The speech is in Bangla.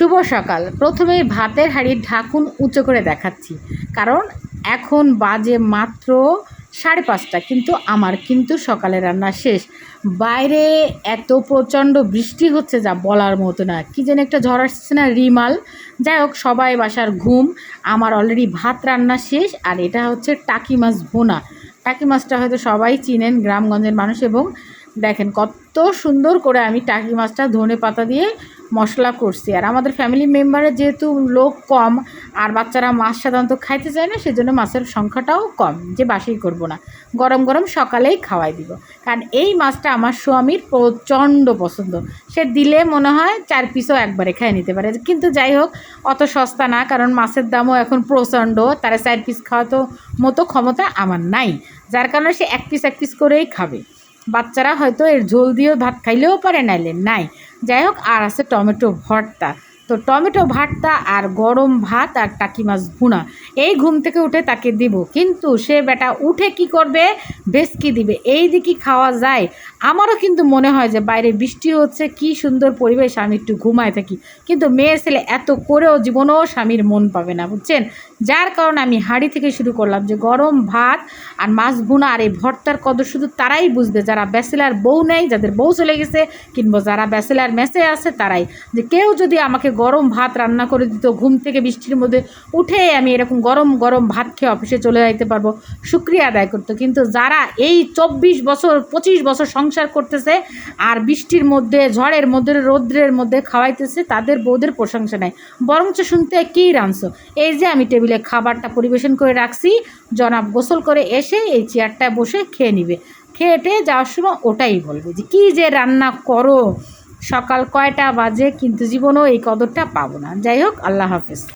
শুভ সকাল। প্রথমেই ভাতের হাঁড়ির ঢাকুন উঁচু করে দেখাচ্ছি। কারণ এখন বাজে মাত্র সাড়ে পাঁচটা, কিন্তু আমার কিন্তু সকালে রান্না শেষ। বাইরে এত প্রচণ্ড বৃষ্টি হচ্ছে যা বলার মতো না। কী যেন একটা ঝড় আসছে না, রিমাল। যাই হোক, সবাই বাসার ঘুম। আমার অলরেডি ভাত রান্না শেষ, আর এটা হচ্ছে টাকি মাছ ভোনা। টাকি মাছটা হয়তো সবাই চিনেন, গ্রামগঞ্জের মানুষ এবং দেখেন, কত সুন্দর করে আমি টাকি মাছটা ধনে পাতা দিয়ে মশলা করছি। আর আমাদের ফ্যামিলি মেম্বারের যেহেতু লোক কম, আর বাচ্চারা মাছ সাধারণত খাইতে চায় না, সেজন্য মাছের সংখ্যাটাও কম, যে বাসি করব না। গরম গরম সকালেই খাওয়াই দিব। কারণ এই মাছটা আমার স্বামীর প্রচণ্ড পছন্দ। সে দিলে মনে হয় চার পিসও একবারে খেয়ে নিতে পারে। কিন্তু যাই হোক, অত সস্তা না, কারণ মাছের দামও এখন প্রচণ্ড, তারা চার পিস খাওয়া তো মতো ক্ষমতা আমার নাই। যার কারণে সে এক পিস এক পিস করেই খাবে। বাচ্চারা হয়তো এর ঝোল দিয়েও ভাত খাইলেও পারে নাইলে। নাই। যাই হোক, আর আছে টমেটো ভর্তা। তো টমেটো ভাতটা আর গরম ভাত আর টাকি মাছ ভুনা। এই ঘুম থেকে উঠে তাকে দিব। কিন্তু সে বেটা উঠে কি করবে? ভেসকি দিবে। এই দিকে খাওয়া যায়। আমারও কিন্তু মনে হয় যে বাইরে বৃষ্টি হচ্ছে, কি সুন্দর পরিবেশ, আমি একটু ঘুমায় থাকি। কিন্তু মেয়ের ছেলে এত করেও জীবনেও স্বামীর মন পাবে না, বুঝছেন? যার কারণে আমি হাঁড়ি থেকে শুরু করলাম যে গরম ভাত আর মাছ ভুনা আর এই ভর্তার কদর শুধু তারাই বুঝবে। যারা ব্যাচেলার বউ নেই, যাদের বউ চলে গেছে কিংবা যারা ব্যাচেলার মেসে আছে তারাই। যে কেউ যদি আমাকে গরম ভাত রান্না করে দিত, ঘুম থেকে বৃষ্টির মধ্যে উঠে আমি এরকম গরম গরম ভাত খেয়ে অফিসে চলে যাইতে পারব। শুক্রিয়া আদায় করতো। কিন্তু যারা এই চব্বিশ বছর, পঁচিশ বছর সংসার করতেছে আর বৃষ্টির মধ্যে, ঝড়ের মধ্যে, রৌদ্রের মধ্যে খাওয়াইতেছে, তাদের বউদের প্রশংসা নাই। বরঞ্চ শুনতে কী রাঁধছো? এই যে আমি টেবিলে খাবারটা পরিবেশন করে রাখছি, জনাব গোসল করে এসে এই চেয়ারটায় বসে খেয়ে নিবে। খেয়ে যাওয়ার সময় ওটাই বলবে যে, কী যে রান্না করো? সকাল কয়টা বাজে কিন্তু জীবনেও এই কদরটা পাবো না। যাই হোক আল্লাহ হাফেজ।